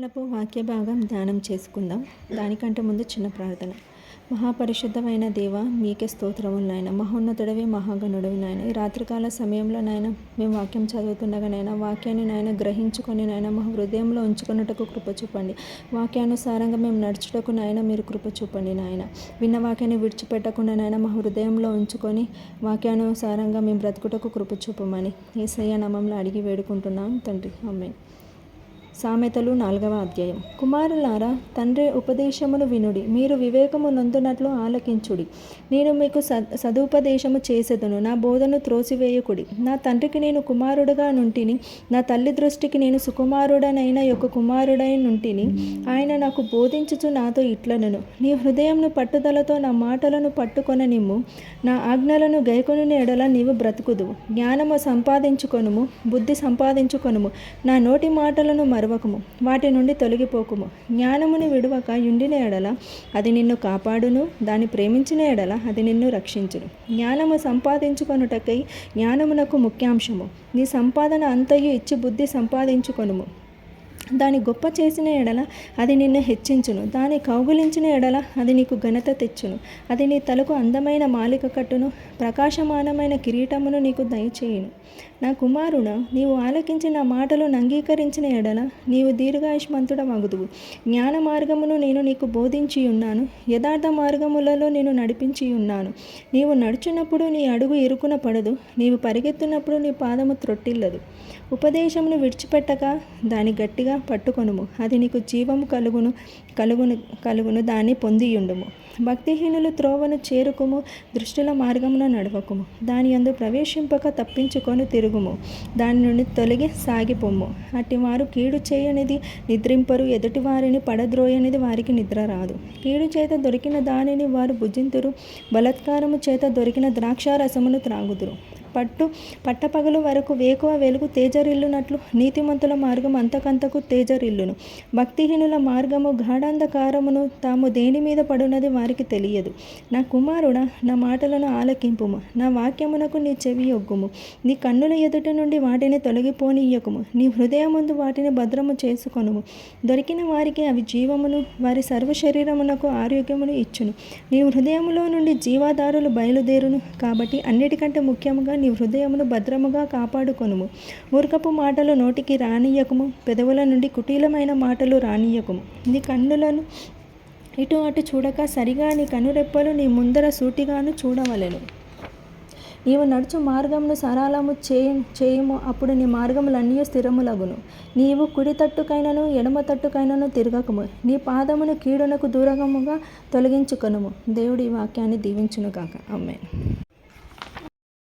లపు వాక్య భాగం ధ్యానం చేసుకుందాం. దానికంటే ముందు చిన్న ప్రార్థన. మహాపరిశుద్ధమైన దేవ మీకే స్తోత్రములు నాయన. మహోన్నతుడవి మహాగణుడవి నాయన. ఈ రాత్రికాల సమయంలో నాయన మేము వాక్యం చదువుతుండగా నాయన వాక్యాన్ని నాయన గ్రహించుకొని నాయన మా హృదయంలో ఉంచుకున్నట్టుకు కృప చూపండి. వాక్యానుసారంగా మేము నడుచుటకు నాయన మీరు కృప చూపండి నాయన. విన్న వాక్యాన్ని విడిచిపెట్టకుండా నాయన మా హృదయంలో ఉంచుకొని వాక్యానుసారంగా మేము బ్రతుకుటకు కృప చూపమని ఏసయ్య నామంలో అడిగి వేడుకుంటున్నాం. తండ్రి అమ్మాయి సామెతలు నాలుగవ అధ్యాయం. కుమారులారా తండ్రి ఉపదేశమును వినుడి. మీరు వివేకము నొందునట్లు ఆలకించుడి. నేను మీకు సద్ సదుపదేశము చేసేదను. నా బోధను త్రోసివేయకుడి. నా తండ్రికి నేను కుమారుడుగా నుంటిని. నా తల్లి దృష్టికి నేను సుకుమారుడనైన యొక్క కుమారుడై నుంటిని. ఆయన నాకు బోధించుచు నాతో ఇట్లనను. నీ హృదయంను పట్టుదలతో నా మాటలను పట్టుకొననిమ్ము. నా ఆజ్ఞలను గైకొని ఎడల నీవు బ్రతుకుదువు. జ్ఞానము సంపాదించుకొనుము. బుద్ధి సంపాదించుకొనుము. నా నోటి మాటలను విడవకము వాటి నుండి తొలగిపోకుము. జ్ఞానముని విడువక యుండిన ఎడల అది నిన్ను కాపాడును దాన్ని ప్రేమించిన ఎడల అది నిన్ను రక్షించును. జ్ఞానము సంపాదించుకొనుటకై జ్ఞానమునకు ముఖ్యాంశము. నీ సంపాదన అంతయు ఇచ్చి బుద్ధి సంపాదించుకొనుము. దాని గొప్ప చేసిన ఎడల అది నిన్ను హెచ్చించును. దాని కౌగులించిన ఎడల అది నీకు ఘనత తెచ్చును. అది నీ తలకు అందమైన మాలిక కట్టును. ప్రకాశమానమైన కిరీటమును నీకు దయచేయును. నా కుమారుడ నీవు ఆలకించిన మాటలను అంగీకరించిన ఎడల నీవు దీర్ఘాయుష్మంతుడ మగుదువు జ్ఞాన మార్గమును నేను నీకు బోధించి ఉన్నాను యథార్థ మార్గములలో నేను నడిపించి ఉన్నాను నీవు నడుచున్నప్పుడు నీ అడుగు ఇరుకున పడదు. నీవు పరిగెత్తున్నప్పుడు నీ పాదము త్రొట్టిల్లదు. ఉపదేశమును విడిచిపెట్టక దాని గట్టిగా పట్టుకొనుము. అది నీకు జీవము కలుగును కలుగును కలుగును దాన్ని పొందియుండుము. భక్తిహీనులు త్రోవను చేరుకుము దృష్టిల మార్గమున నడవకుము. దాని అందు ప్రవేశింపక తప్పించుకొని తిరుగుము. దాని నుండి తొలగి సాగిపోము అట్టి వారు కీడు చేయనిది నిద్రింపరు ఎదుటి వారిని పడద్రోయనిది వారికి నిద్ర రాదు. కీడు చేత దొరికిన దానిని వారు భుజింతురు బలత్కారము చేత దొరికిన ద్రాక్షారసమును త్రాగుదురు. పట్టు పట్టపగలు వరకు వేకువ వెలుగు తేజరిల్లునట్లు నీతిమంతుల మార్గం అంతకంతకు తేజరిల్లును. భక్తిహీనుల మార్గము గాఢాంధకారమును తాము దేని మీద పడున్నది వారికి తెలియదు. నా కుమారుడా నా మాటలను ఆలకింపుము. నా వాక్యమునకు నీ చెవి ఒగ్గుము నీ కన్నుల ఎదుట నుండి వాటిని తొలగిపోనీయకుము. నీ హృదయముందు వాటిని భద్రము చేసుకొనుము. దొరికిన వారికి అవి జీవమును వారి సర్వ శరీరమునకు ఆరోగ్యమును ఇచ్చును. నీ హృదయములో నుండి జీవాదారులు బయలుదేరును. కాబట్టి అన్నిటికంటే ముఖ్యముగా నీ హృదయమును భద్రముగా కాపాడుకొనుము. మూర్ఖపు మాటలు నోటికి రానియకుము పెదవుల నుండి కుటీలమైన మాటలు రానియకుము నీ కన్నులను ఇటు అటు చూడక సరిగా నీ కనురెప్పలు నీ ముందర సూటిగాను చూడవలెను. నీవు నడుచు మార్గమును సరళము చేయ చేయము. అప్పుడు నీ మార్గములన్నీ స్థిరములగును. నీవు కుడి తట్టుకైనను ఎడమ తట్టుకైనను తిరగకము. నీ పాదమును కీడునకు దూరముగా తొలగించుకొనుము. దేవుడి వాక్యాన్ని దీవించును కాక అమ్మే